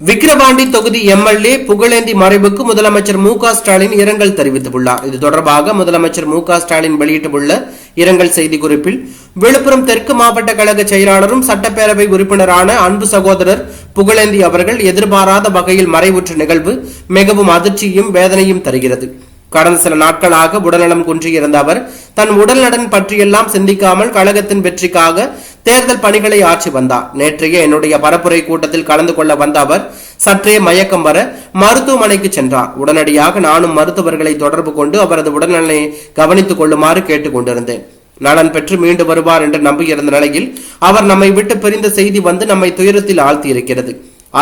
விக்கிரவாண்டி தொகுதி எம்எல்ஏ புகழேந்தி மறைவுக்கு முதலமைச்சர் மு ஸ்டாலின் இரங்கல் தெரிவித்துள்ளார். இது தொடர்பாக முதலமைச்சர் மு ஸ்டாலின் வெளியிட்டுள்ள இரங்கல் செய்திக்குறிப்பில் விழுப்புரம் தெற்கு மாவட்ட கழக செயலாளரும் சட்டப்பேரவை உறுப்பினரான அன்பு சகோதரர் புகழேந்தி அவர்கள் எதிர்பாராத வகையில் மறைவுற்ற நிகழ்வு மிகவும் அதிர்ச்சியும் வேதனையும் தருகிறது. கடந்த சில நாட்களாக உடல்நலம் குன்றியிருந்த அவர் தன் உடல்நலன் பற்றியெல்லாம் சிந்திக்காமல் கழகத்தின் வெற்றிக்காக தேர்தல் பணிகளை ஆற்றி வந்தார். நேற்றைய என்னுடைய பரப்புரை கூட்டத்தில் கலந்து கொள்ள வந்த அவர் சற்றே மயக்கம் வர மருத்துவமனைக்கு சென்றார். உடனடியாக நானும் மருத்துவர்களை தொடர்பு கொண்டு அவரது உடல்நலனை கவனித்துக் கொள்ளுமாறு கேட்டுக் கொண்டிருந்தேன். நலன் பெற்று மீண்டு வருவார் என்று நம்பியிருந்த நிலையில் அவர் நம்மை விட்டு பிரிந்த செய்தி வந்து நம்மை துயரத்தில் ஆழ்த்தி இருக்கிறது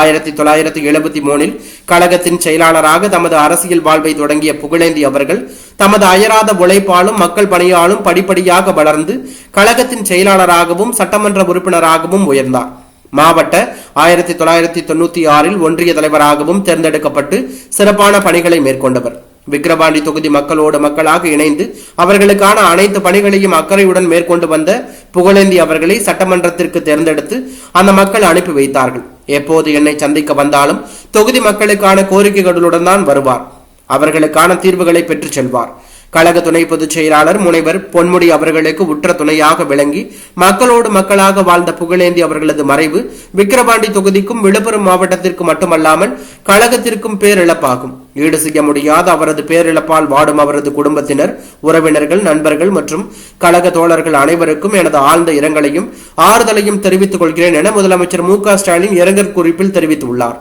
ஆயிரத்தி தொள்ளாயிரத்தி எழுபத்தி மூணில் கழகத்தின் செயலாளராக தமது அரசியல் வாழ்வை தொடங்கிய புகழேந்தி அவர்கள் தமது அயராத உழைப்பாலும் மக்கள் பணியாலும் படிப்படியாக வளர்ந்து கழகத்தின் செயலாளராகவும் சட்டமன்ற உறுப்பினராகவும் உயர்ந்தார். மாவட்ட ஆயிரத்தி தொள்ளாயிரத்தி தொண்ணூத்தி ஆறில் ஒன்றிய தலைவராகவும் தேர்ந்தெடுக்கப்பட்டு சிறப்பான பணிகளை மேற்கொண்டவர். விக்கிரவாண்டி தொகுதி மக்களோடு மக்களாக இணைந்து அவர்களுக்கான அனைத்து பணிகளையும் அக்கறையுடன் மேற்கொண்டு வந்த புகழேந்தி அவர்களை சட்டமன்றத்திற்கு தேர்ந்தெடுத்து அந்த மக்கள் அனுப்பி வைத்தார்கள். எப்போது என்னை சந்திக்க வந்தாலும் தொகுதி மக்களுக்கான கோரிக்கைகளுடன் தான் வருவார். அவர்களுக்கான தீர்வுகளை பெற்றுச் செல்வார். கழக துணை பொதுச் செயலாளர் முனைவர் பொன்முடி அவர்களுக்கு உற்ற துணையாக விளங்கி மக்களோடு மக்களாக வாழ்ந்த புகழேந்தி அவர்களது மறைவு விக்கிரவாண்டி தொகுதிக்கும் விழுப்புரம் மாவட்டத்திற்கு மட்டுமல்லாமல் கழகத்திற்கும் பேரிழப்பாகும். ஈடு செய்ய முடியாத அவரது பேரிழப்பால் வாடும் அவரது குடும்பத்தினர் உறவினர்கள் நண்பர்கள் மற்றும் கழக தோழர்கள் அனைவருக்கும் எனது ஆழ்ந்த இரங்கலையும் ஆறுதலையும் தெரிவித்துக் கொள்கிறேன் என முதலமைச்சர் மு க ஸ்டாலின் இரங்கல் குறிப்பில் தெரிவித்துள்ளார்.